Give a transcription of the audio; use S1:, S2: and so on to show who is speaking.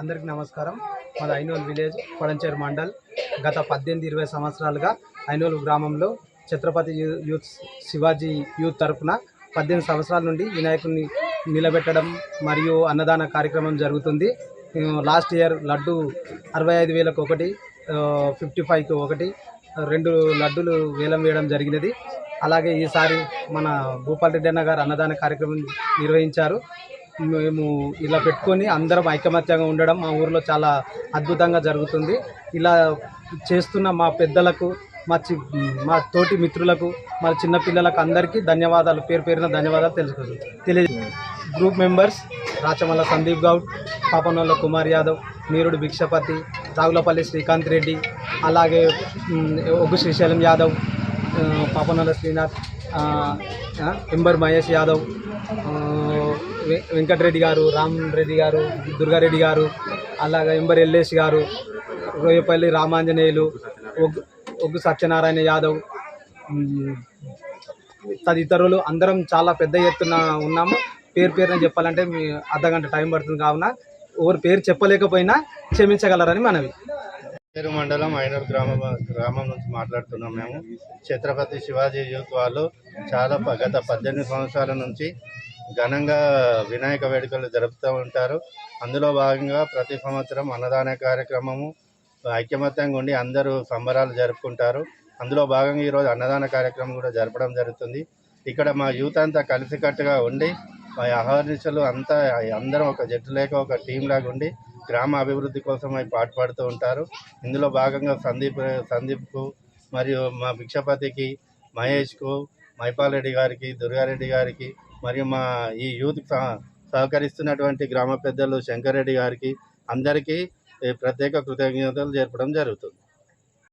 S1: అందరికీ నమస్కారం. మాది ఐనోల్ విలేజ్ కొడంచేరు మండల్. గత పద్దెనిమిది ఇరవై సంవత్సరాలుగా ఐనోల్ గ్రామంలో ఛత్రపతి యూత్ శివాజీ యూత్ తరపున పద్దెనిమిది సంవత్సరాల నుండి వినాయకుడిని నిలబెట్టడం మరియు అన్నదాన కార్యక్రమం జరుగుతుంది. లాస్ట్ ఇయర్ లడ్డు అరవై ఐదు వేలకు ఒకటి ఫిఫ్టీ ఫైవ్కి ఒకటి రెండు లడ్డులు వేలం వేయడం జరిగినది. అలాగే ఈసారి మన భూపాల్ రెడ్డి అన్న గారు అన్నదాన కార్యక్రమం నిర్వహించారు. మేము ఇలా పెట్టుకొని అందరం ఐకమత్యంగా ఉండడం మా ఊర్లో చాలా అద్భుతంగా జరుగుతుంది. ఇలా చేస్తున్న మా పెద్దలకు మా చి మా తోటి మిత్రులకు మా చిన్నపిల్లలకు అందరికీ ధన్యవాదాలు. పేరు పేరున ధన్యవాదాలు తెలుసుకుంది తెలియ గ్రూప్ మెంబర్స్ రాచమల్ల సందీప్ గౌడ్ పాపనోళ్ళ కుమార్ యాదవ్ నీరుడు భిక్షపతి రాగులపల్లి శ్రీకాంత్ రెడ్డి అలాగే ఒగ్గు శ్రీశైలం యాదవ్ పాపనోళ్ళ శ్రీనాథ్ ఎంబర్ మహేష్ యాదవ్ వెంకటరెడ్డి గారు రామ్ రెడ్డి గారు దుర్గారెడ్డి గారు అలాగే ఎంబర్ ఎల్లేష్ గారు రోయపల్లి రామాంజనేయులు ఒగ్గు ఒగ్గు సత్యనారాయణ యాదవ్ తదితరులు అందరం చాలా పెద్ద ఎత్తున ఉన్నాము. పేరు పేరున చెప్పాలంటే మీ అర్ధగంట టైం పడుతుంది కావున ఎవరు పేరు చెప్పలేకపోయినా క్షమించగలరని మనవి.
S2: పేరు మండలం ఐనూరు గ్రామం గ్రామం నుంచి మాట్లాడుతున్నాం మేము. ఛత్రపతి శివాజీ యూత్ వాళ్ళు చాలా గత పద్దెనిమిది సంవత్సరాల నుంచి ఘనంగా వినాయక వేడుకలు జరుపుతూ ఉంటారు. అందులో భాగంగా ప్రతి సంవత్సరం అన్నదాన కార్యక్రమము ఐక్యమత్యంగా ఉండి అందరూ సంబరాలు జరుపుకుంటారు. అందులో భాగంగా ఈరోజు అన్నదాన కార్యక్రమం కూడా జరపడం జరుగుతుంది. ఇక్కడ మా యూత్ అంతా కలిసికట్టుగా ఉండి మా అహర్నిశలు అంతా అందరం ఒక జట్టు లేక ఒక టీం లాగా ఉండి గ్రామ అభివృద్ధి కోసం అవి పాటుపడుతూ ఉంటారు. ఇందులో భాగంగా సందీప్ సందీప్కు మరియు మా భిక్షపతికి మహేష్కు మైపాల్ రెడ్డి గారికి దుర్గారెడ్డి గారికి మరియు మా ఈ యూత్ సహకరిస్తున్నటువంటి గ్రామ పెద్దలు శంకర్ రెడ్డి గారికి అందరికీ ప్రత్యేక కృతజ్ఞతలు జరపడం జరుగుతుంది.